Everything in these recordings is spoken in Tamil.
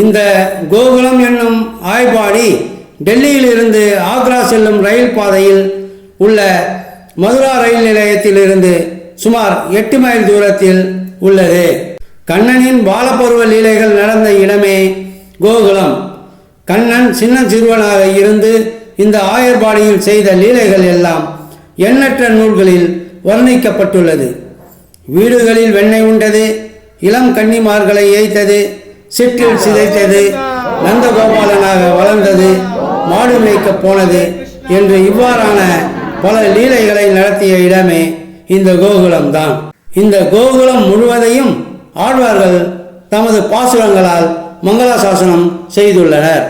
இந்த கோகுலம் என்னும் ஆய்பாடி டெல்லியிலிருந்து ஆக்ரா செல்லும் ரயில் பாதையில் உள்ள மதுரா ரயில் நிலையத்திலிருந்து சுமார் எட்டு மைல் தூரத்தில் உள்ளது. கண்ணனின் பாலபருவ லீலைகள் நடந்த இடமே கோகுலம் கண்ணன் சின்ன சிறுவனாக இருந்து இந்த ஆயர்பாடியில் செய்த லீலைகள் எல்லாம் எண்ணற்ற நூல்களில் வர்ணிக்கப்பட்டுள்ளது. வீடுகளில் வெண்ணெய் உண்டது இளம் கன்னிமார்களை ஏய்த்தது சிற்றில் சிதைத்தது நந்தகோபாலனாக வளர்ந்தது மாடு மேய்க்க போனது என்று இவ்வாறான பல லீலைகளை நடத்திய இடமே இந்த கோகுலம்தான். இந்த கோகுலம் முழுவதையும் ஆழ்வார்கள் தமது பாசுரங்களால் மங்களாசாசனம் செய்துள்ளனர்.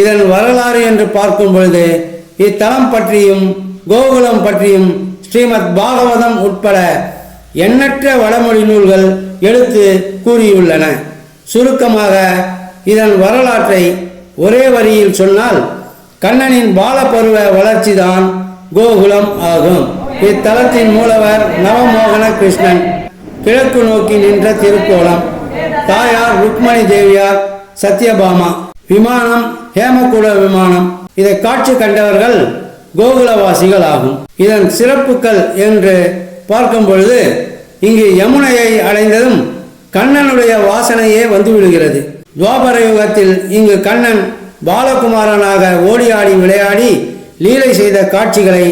இதன் வரலாறு என்று பார்க்கும் பொழுது இத்தலம் பற்றியும் கோகுலம் பற்றியும் ஸ்ரீமத் பாகவதம் உட்பட எண்ணற்ற வடமொழி நூல்கள் எடுத்து கூறியுள்ளன. சுருக்கமாக இதன் வரலாற்றை ஒரே வரியில் சொன்னால் கண்ணனின் பாலப்பருவ வளர்ச்சிதான் கோகுலம் ஆகும். இத்தலத்தின் மூலவர் நவமோகன கிருஷ்ணன். கிழக்கு நோக்கி நின்ற திருக்கோலம் தாயார் ருக்மணி தேவியார் சத்யபாமா. விமானம் ஹேமகுல விமானம். இதை காட்சி கண்டவர்கள் கோகுலவாசிகள் ஆகும் இதன் சிறப்புகள் என்று பார்க்கும் பொழுது இங்கு யமுனையை அடைந்ததும் கண்ணனுடைய வாசனையே வந்துவிடுகிறது. துவாபர யுகத்தில் இங்கு கண்ணன் பாலகுமாரனாக ஓடியாடி விளையாடி லீலை செய்த காட்சிகளை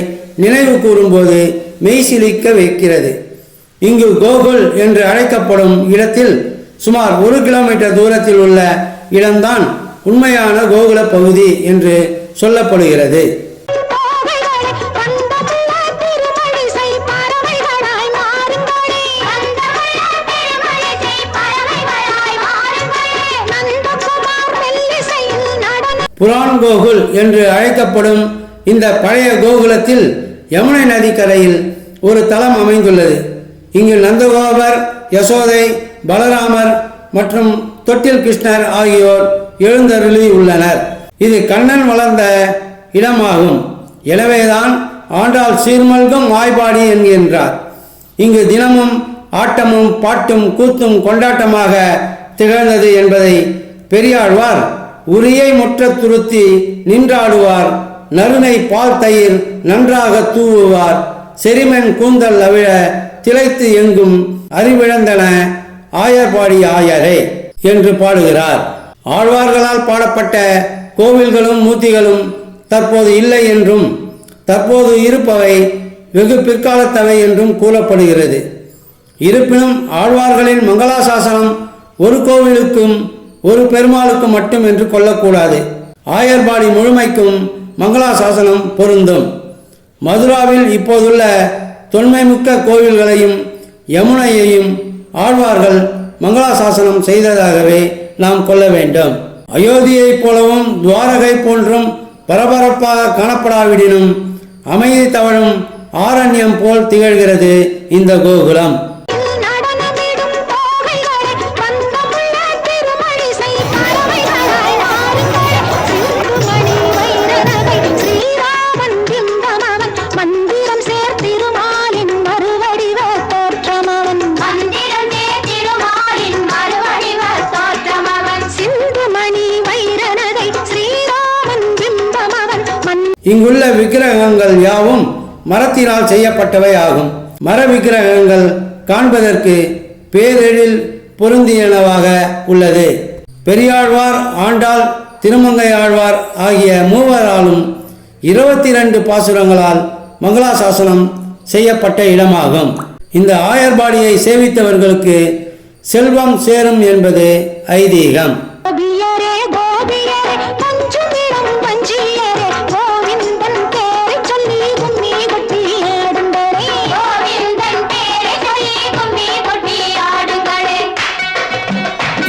நினைவு கூறும்போது மெய்சிலிக்க வைக்கிறது. இங்கு கோகுல் என்று அழைக்கப்படும் இடத்தில் சுமார் ஒரு கிலோமீட்டர் தூரத்தில் உள்ள இடம்தான் உண்மையான கோகுல பகுதி என்று சொல்லப்படுகிறது. கோவைகளே புரான் கோகுல் என்று அழைக்கப்படும் இந்த பழைய கோகுலத்தில் யமுனை நதிக்கரையில் ஒரு தலம் அமைந்துள்ளது. இங்கு நந்தகோபர் யசோதை பலராமர் மற்றும் தொட்டில் கிருஷ்ணர் ஆகியோர் எழுந்தருளி உள்ளனர். இது கண்ணன் வளர்ந்த இடமாகும். எனவேதான் ஆண்டாள் சீர்மல்கும் வாய்ப்பாடி என்கின்றார். இங்கு தினமும் ஆட்டமும் பாட்டும் கூத்தும் கொண்டாட்டமாக திகழ்ந்தது என்பதை பெரியாழ்வார் உரியை முற்ற துருத்தி நின்றாடுவார். நறுனை பால் தயிர் நன்றாக தூவுவார். செரிமன் கூந்தல் அவிழ திளைத்து எங்கும் அறிவிழந்தன. ஆயர்பாடி ஆயரே என்று பாடுகிறார். ஆழ்வார்களால் பாடப்பட்ட கோவில்களும் மூர்த்திகளும் தற்போது இல்லை என்றும் தற்போது இருப்பவை வெகு பிற்காலத்தவை என்றும் கூறப்படுகிறது. இருப்பினும் ஆழ்வார்களின் மங்களாசாசனம் ஒரு கோவிலுக்கும் ஒரு பெருமாளுக்கும் மட்டும் என்று கொள்ளக்கூடாது. ஆயர்பாடி முழுமைக்கும் மங்களாசாசனம் பொருந்தும். மதுராவில் இப்போதுள்ள தொன்மைமிக்க கோவில்களையும் யமுனையையும் ஆழ்வார்கள் மங்களாசாசனம் செய்ததாகவே நாம் கொள்ள வேண்டும். அயோத்தியைப் போலவும் துவாரகை போன்றும் பரபரப்பாக காணப்படாவிடினும் அமைதி தவழும் ஆரண்யம் போல் திகழ்கிறது இந்த கோகுலம். இங்குள்ள விக்கிரகங்கள் யாவும் மரத்தினால் செய்யப்பட்டவை ஆகும். மர விக்கிரகங்கள் காண்பதற்கு பேரெழில் பொருந்தியனவாக உள்ளது. பெரியாழ்வார் ஆண்டாள் திருமங்கை ஆழ்வார் ஆகிய மூவராலும் இருபத்தி ரெண்டு பாசுரங்களால் மங்களாசாசனம் செய்யப்பட்ட இடமாகும். இந்த ஆயர்பாடியை சேவித்தவர்களுக்கு செல்வம் சேரும் என்பது ஐதீகம்.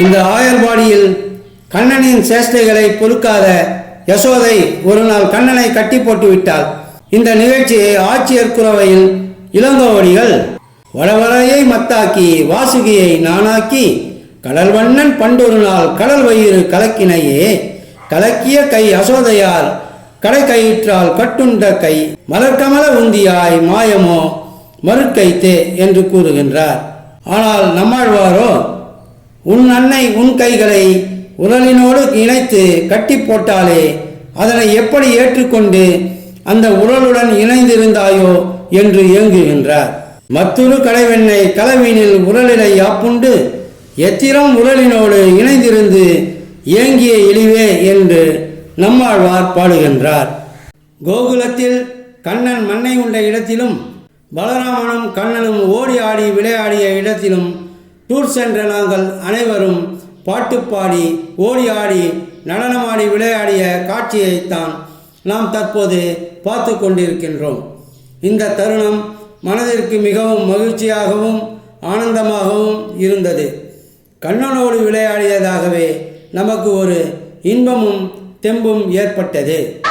இந்த ஆயர்பாடியில் கண்ணனின் சேஷ்டைகளை பொறுக்காத யசோதை ஒரு நாள் கண்ணனை கட்டி போட்டு விட்டாள். இந்த நிகழ்ச்சியை ஆட்சியர் குறவையில் இளங்கோவடிகள் வடவரையை மத்தாக்கி வாசுகியை நானாக்கி கடல் வண்ணன் பண்டொரு நாள் கடல் வயிறு கலக்கினையே கலக்கிய கை அசோதையார் கடை கயிற்றால் கட்டுண்ட கை மலர்கமல உந்தியாய் மாயமோ மறுக்கைத்தே என்று கூறுகின்றார். ஆனால் நம்மாழ்வாரோ உன் அன்னை உன் கைகளை உரலினோடு இணைத்து கட்டி போட்டாலே அதனை எப்படி ஏற்றுக்கொண்டு அந்த உடலுடன் இணைந்திருந்தாயோ என்று ஏங்குகின்றார். மற்றொரு கலைவெண்ணை கலவீனில் உரலினை யாப்புண்டு எத்திரம் உரலினோடு இணைந்திருந்து ஏங்கிய இழிவே என்று நம்மாழ்வார் பாடுகின்றார். கோகுலத்தில் கண்ணன் மண்ணை உண்ட இடத்திலும் பலராமனும் கண்ணனும் ஓடி ஆடி விளையாடிய இடத்திலும் டூர் சென்ற நாங்கள் அனைவரும் பாட்டு பாடி ஓடி ஆடி நடனமாடி விளையாடிய காட்சியைத்தான் நாம் தற்போது பார்த்து கொண்டிருக்கின்றோம். இந்த தருணம் மனதிற்கு மிகவும் மகிழ்ச்சியாகவும் ஆனந்தமாகவும் இருந்தது. கண்ணனோடு விளையாடியதாகவே நமக்கு ஒரு இன்பமும் தெம்பும் ஏற்பட்டது.